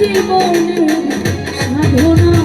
জীবনের সাধনা